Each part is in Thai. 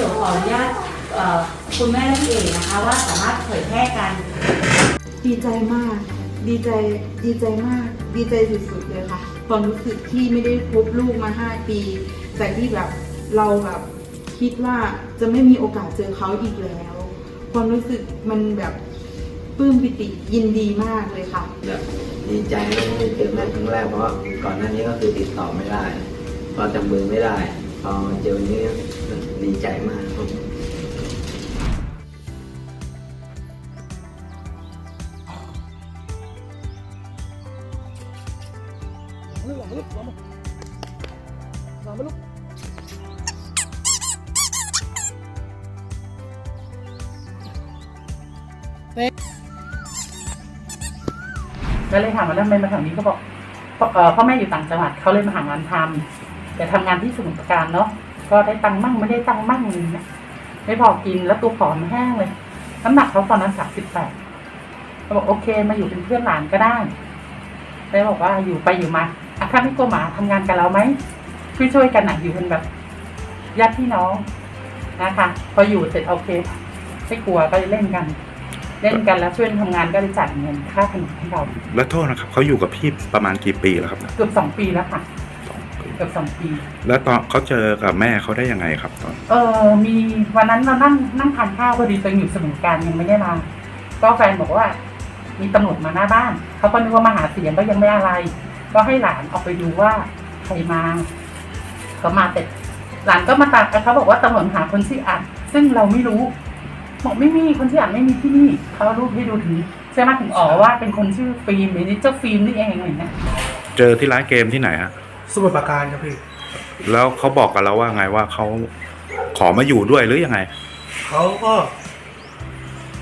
ออนุญาตเอ่อคุณแม่และพี่เอกนะคะว่าสามารถเผยแพร่กัน ดีใจมาก ดีใจ ดีใจมาก ดีใจสุดๆเลยค่ะ ความรู้สึกที่ไม่ได้พบลูกมาห้าปีแต่ที่แบบเราแบบคิดว่าจะไม่มีโอกาสเจอเขาอีกแล้ว ความรู้สึกมันแบบปลื้มปิติยินดีมากเลยค่ะแบบดีใจที่ได้เจอแม่ครั้งแรกเพราะว่าก่อนหน้านี้ก็คือติดต่อไม่ได้พอจับมือไม่ได้ พอเจอวันนี้ดีใจมากครับก็เลยถามว่าทำไมมาแถวนี้เขาบอกพ่อเอ่อพ่อแม่อยู่ต่างจังหวัดเขาเลยมาหางานทำ แต่ทำงานที่สมุทรปราการเนาะก็ได้ตังค์มั่งไม่ได้ตังค์มั่งอะไรเงี้ยไม่พอกินแล้วตัวผอมแห้งเลยน้ำหนักเขาตอนนั้นสามสิบแปดเขาบอกโอเคมาอยู่เป็นเพื่อนหลานก็ได้เลยบอกว่าอยู่ไปอยู่มาอาคาไม่กลัวหมาทำงานกับเราไหมช่วยช่วยๆกันนะอยู่เป็นแบบญาติพี่น้องนะคะ พออยู่เสร็จโอเคไม่กลัวก็เล่นกัน เล่นกันแล้วช่วยกันทำงานก็เลยจ่ายเงินค่าขนมให้เรา แล้วโทษนะครับเขาอยู่กับพี่ประมาณกี่ปีแล้วครับเกือบสองปีแล้วค่ะสองปี เกือบสองปีแล้วตอนเขาเจอกับแม่เขาได้ยังไงครับตอน เออมีวันนั้นเรานั่งนั่งทานข้าวพอดีตัวเองอยู่สมุทรปราการยังไม่ได้มาก็แฟนบอกว่า มีตำรวจมาหน้าบ้าน เขาก็นึกว่ามาหาเสียงก็ยังไม่อะไร ก็ให้หลานออกไปดูว่าใครมาเขามาแต่หลานก็มาตามเขาบอกว่าตำรวจหาคนชื่ออัดซึ่งเราไม่รู้บอกไม่มีคนชื่ออัดไม่มีที่นี่เขาเอารูปให้ดูถึงใช่ไหมถึงอ๋อว่าเป็นคนชื่อฟิล์มหรือนี่เจ้าฟิล์มนี่เองอะไรอย่างเงี้ยเจอที่ร้านเกมที่ไหนฮะ สมุทรปราการครับพี่แล้วเขาบอกกับเราว่าไงว่าเขาขอมาอยู่ด้วยหรือยังไงเขาก็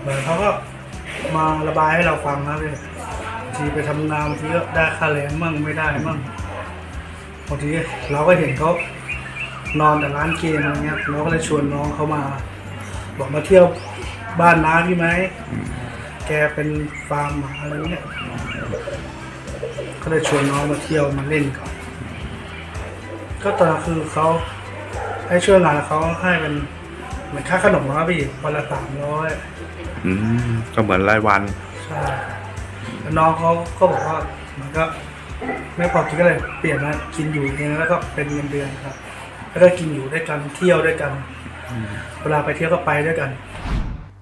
เหมือนเขาก็มาระบายให้เราฟังนะพี่บางทีไปทำงานบางทีก็ได้ค่าแรงมั่งไม่ได้มั่งบางทีเราก็เห็นเขานอนแต่ร้านเกมอะไรเงี้ยเราก็เลยชวนน้องเขามา บอกมาเที่ยวบ้านน้าพี่ไหมแกเป็นฟาร์มหมาอะไรเงี้ยก็เลยชวนน้องมาเที่ยวมาเล่นก่อน ก็ตอนนั้นคือเขาให้ช่วยงานแล้วเขาให้เป็นเหมือนค่าขนมนะพี่วันละสามร้อยอืมก็เหมือนรายวัน ใช่แล้วน้องเขาก็บอกว่ามันก็ไม่พอกินก็เลยเปลี่ยนมากินอยู่เองแล้วก็เป็นเงินเดือนครับ แล้วก็กินอยู่ด้วยกันเที่ยวด้วยกัน เวลาไปเที่ยวก็ไปด้วยกัน